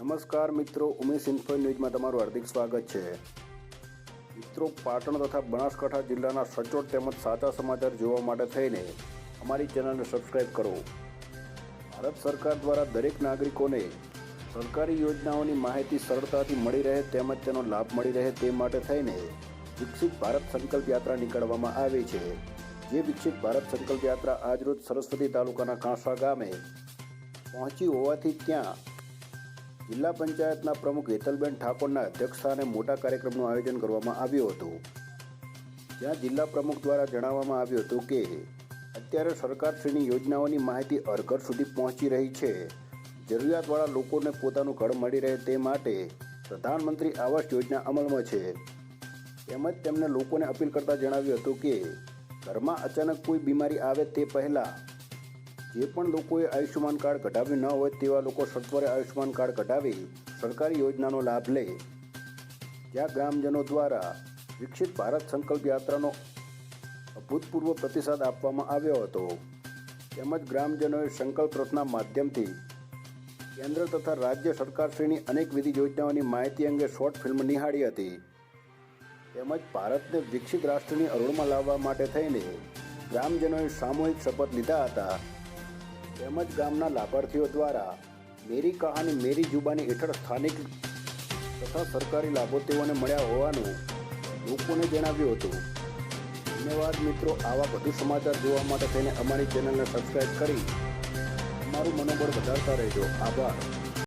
નમસ્કાર મિત્રો, ઉમેશ ઇન્ફો ન્યૂઝમાં તમારું હાર્દિક સ્વાગત છે. મિત્રો, પાટણ તથા બનાસકાંઠા જિલ્લાના સચોટ તેમજ સાચા સમાચાર જોવા માટે થઈને અમારી ચેનલને સબસ્ક્રાઇબ કરો. ભારત સરકાર દ્વારા દરેક નાગરિકોને સરકારી યોજનાઓની માહિતી સરળતાથી મળી રહે તેમજ તેનો લાભ મળી રહે તે માટે થઈને વિકસિત ભારત સંકલ્પ યાત્રા નીકળવામાં આવી છે. જે વિકસિત ભારત સંકલ્પ યાત્રા આજરોજ સરસ્વતી તાલુકાના કાંસા ગામે પહોંચી હોવાથી ત્યાં જિલ્લા પંચાયતના પ્રમુખ હેતલબેન ઠાકોરના અધ્યક્ષસ્થાને મોટા કાર્યક્રમનું આયોજન કરવામાં આવ્યું હતું. જ્યાં જિલ્લા પ્રમુખ દ્વારા જણાવવામાં આવ્યું હતું કે, અત્યારે સરકારશ્રીની યોજનાઓની માહિતી અરઘર સુધી પહોંચી રહી છે. જરૂરિયાતવાળા લોકોને પોતાનું ઘર મળી રહે તે માટે પ્રધાનમંત્રી આવાસ યોજના અમલમાં છે. તેમજ તેમને લોકોને અપીલ કરતા જણાવ્યું હતું કે, ઘરમાં અચાનક કોઈ બીમારી આવે તે પહેલાં જે પણ લોકોએ આયુષ્યમાન કાર્ડ કઢાવ્યું ન હોય તેવા લોકો સત્વરે આયુષ્યમાન કાર્ડ કઢાવી સરકારી યોજનાનો લાભ લે. જ્યાં ગ્રામજનો દ્વારા વિકસિત ભારત સંકલ્પ યાત્રાનો અભૂતપૂર્વ પ્રતિસાદ આપવામાં આવ્યો હતો. તેમજ ગ્રામજનોએ સંકલ્પ રથના માધ્યમથી કેન્દ્ર તથા રાજ્ય સરકારશ્રીની અનેકવિધ યોજનાઓની માહિતી અંગે શોર્ટ ફિલ્મ નિહાળી હતી. તેમજ ભારતને વિકસિત રાષ્ટ્રની અરુણમાં લાવવા માટે થઈને ગ્રામજનોએ સામૂહિક શપથ લીધા હતા. તેમજ ગામના લાભાર્થીઓ દ્વારા મેરી કહાની મેરી જુબાની હેઠળ સ્થાનિક તથા સરકારી લાભો તેઓને મળ્યા હોવાનું લોકોને જણાવ્યું હતું. ધન્યવાદ મિત્રો, આવા વધુ સમાચાર જોવા માટે થઈને અમારી ચેનલને સબસ્ક્રાઈબ કરી અમારું મનોબળ વધારતા રહેજો. આભાર.